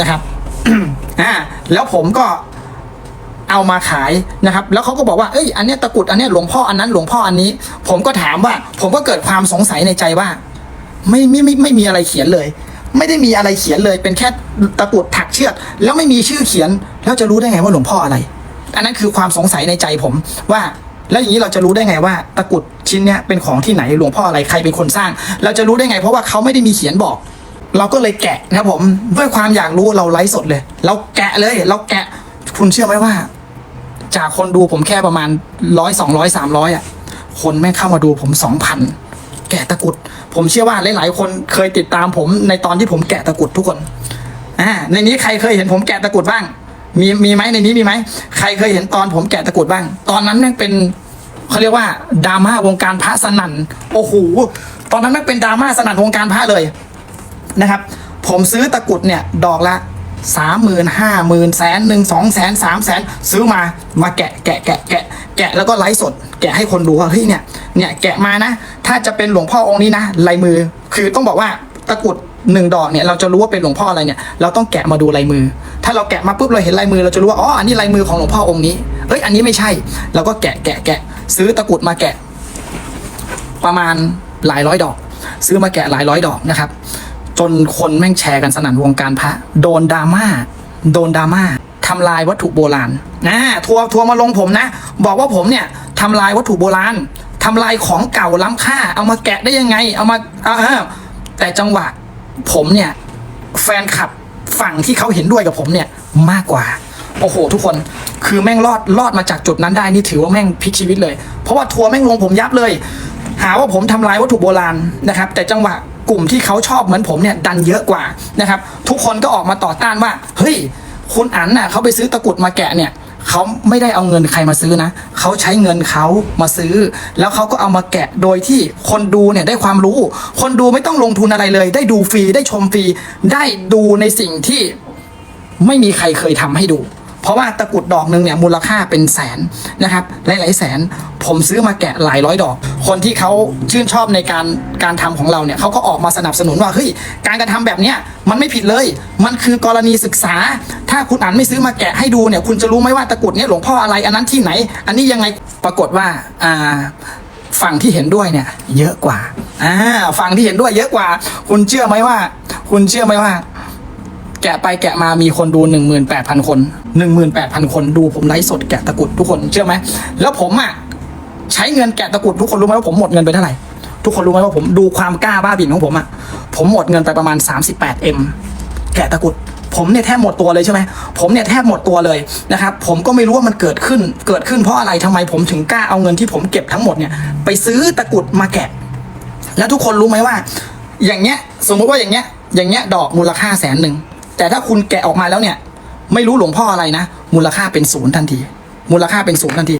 นะครับ อ่า แล้วผมก็เอามาขายนะครับ แล้วเขาก็บอกว่า เอ้ย อันเนี้ยตะกรุด อันเนี้ยหลวงพ่ออันนั้น หลวงพ่ออันนี้ ผมก็ถามว่า ผมก็เกิดความสงสัยในใจว่า ไม่ไม่ไม่ไม่มีอะไรเขียนเลย ไม่ได้มีอะไรเขียนเลย เป็นแค่ตะกรุดถักเชือก แล้วไม่มีชื่อเขียน แล้วจะรู้ได้ไงว่าหลวงพ่ออะไร อันนั้นคือความสงสัยในใจผมว่า แล้วอย่างนี้เราจะรู้ได้ไงว่า ตะกรุดชิ้นเนี้ยเป็นของที่ไหน หลวงพ่ออะไร ใครเป็นคนสร้าง เราจะรู้ได้ไง เพราะว่าเขาไม่ได้มีเขียนบอก เราก็เลยแกะนะครับผมด้วยความอยากรู้เราไลฟ์สดเลย เราแกะเลย เราแกะ คุณเชื่อไหมว่า จากคนดูผมแค่ประมาณร้อยสองร้อยสามร้อยอะ คนแม่งเข้ามาดูผมสองพันแกะตะกุด ผมเชื่อว่าหลาย ๆ คนเคยติดตามผมในตอนที่ผมแกะตะกุดทุกคนอ่าในนี้ใครเคยเห็นผมแกะตะกุดบ้าง มีมีไหมในนี้มีไหมใครเคยเห็นตอนผมแกะตะกุดบ้าง ตอนนั้นแม่งเป็นเขาเรียกว่าดราม่าวงการพระสนั่นโอ้โหตอนนั้นแม่งเป็นดราม่าสนั่นวงการพระเลย นะครับ ผมซื้อตะกรุดเนี่ยดอกละสามหมื่นห้าหมื่นแสนหนึ่งสองแสนสามแสนซื้อมามาแกะแกะแกะแกะแกะแล้วก็ไลฟ์สด แกะให้คนดูว่าเฮ้ยเนี่ยเนี่ยแกะมานะ ถ้าจะเป็นหลวงพ่อองค์นี้นะลายมือ คือต้องบอกว่าตะกรุดหนึ่งดอกเนี่ยเราจะรู้ว่าเป็นหลวงพ่ออะไรเนี่ยเราต้องแกะมาดูลายมือ ถ้าเราแกะมาปุ๊บเราเห็นลายมือเราจะรู้ว่าอ๋ออันนี้ลายมือของหลวงพ่อองค์นี้เอ้ยอันนี้ไม่ใช่เราก็แกะแกะแกะซื้อตะกรุดมาแกะ ประมาณหลายร้อยดอก ซื้อมาแกะหลายร้อยดอกนะครับ จนคนแม่งแชร์กันสนั่นวงการพระ โดนดราม่าโดนดราม่าทำลายวัตถุโบราณนะทัวร์ทัวร์มาลงผมนะ บอกว่าผมเนี่ยทำลายวัตถุโบราณทำลายของเก่าล้ำค่า เอามาแกะได้ยังไง เอามาเอาเอแต่จังหวะผมเนี่ย แฟนคลับฝั่งที่เขาเห็นด้วยกับผมเนี่ยมากกว่า โอ้โห ทุกคนคือแม่งรอดรอดมาจากจุดนั้นได้นี่ถือว่าแม่งพลิกชีวิตเลย เพราะว่าทัวร์แม่งลงผมยับเลย หาว่าผมทำลายวัตถุโบราณนะครับ แต่จังหวะ กลุ่มที่เขาชอบเหมือนผมเนี่ยดันเยอะกว่านะครับ ทุกคนก็ออกมาต่อต้านว่า เฮ้ย คุณอันน่ะเขาไปซื้อตะกรุดมาแกะเนี่ยเขาไม่ได้เอาเงินใครมาซื้อนะเขาใช้เงินเขามาซื้อ แล้วเขาก็เอามาแกะโดยที่คนดูเนี่ยได้ความรู้ คนดูไม่ต้องลงทุนอะไรเลย ได้ดูฟรีได้ชมฟรีได้ดูในสิ่งที่ไม่มีใครเคยทำให้ดู เพราะว่าตะกรุดดอกหนึ่งเนี่ยมูลค่าเป็นแสนนะครับหลายๆแสน ผมซื้อมาแกะหลายร้อยดอก คนที่เขาชื่นชอบในการการทำของเราเนี่ยเขาก็ออกมาสนับสนุนว่าเฮ้ยการกระทำแบบเนี้ยมันไม่ผิดเลย มันคือกรณีศึกษา ถ้าคุณอ่านไม่ซื้อมาแกะให้ดูเนี่ย คุณจะรู้ไหมว่าตะกรุดเนี่ยหลวงพ่ออะไรอันนั้นที่ไหน อันนี้ยังไงปรากฏว่าอ่าฝั่งที่เห็นด้วยเนี่ย เยอะกว่าอ่าฝั่งที่เห็นด้วยเยอะกว่า คุณเชื่อไหมว่า คุณเชื่อไหมว่า แกะไปแกะมามีคนดู 18,000 คน 18,000 คนดูผมไลฟ์สดแกะตะกุดทุกคนเชื่อไหมแล้วผมอะ ใช้เงินแกะตะกรุดทุกคนรู้ไหมว่าผมหมดเงินไปเท่าไหร่ ทุกคนรู้ไหมว่าผมดูความกล้าบ้าบิ่นของผมอะผมหมดเงินไปประมาณ 38M แกะตะกรุดผมเนี่ยแทบหมดตัวเลยใช่ไหมผมเนี่ยแทบหมดตัวเลยนะครับ ผมก็ไม่รู้ว่ามันเกิดขึ้น เกิดขึ้นเพราะอะไรทำไมผมถึงกล้าเอาเงินที่ผมเก็บทั้งหมดเนี่ยไปซื้อตะกุดมาแกะ แล้วทุกคนรู้ไหมว่า อย่างเงี้ย สมมติว่าอย่างเงี้ย อย่างเงี้ยดอกมูลค่าแสนหนึ่ง แต่ถ้าคุณแกะออกมาแล้วเนี่ย ไม่รู้หลวงพ่ออะไรนะ มูลค่าเป็นศูนย์ทันที มูลค่าเป็นศูนย์ทันที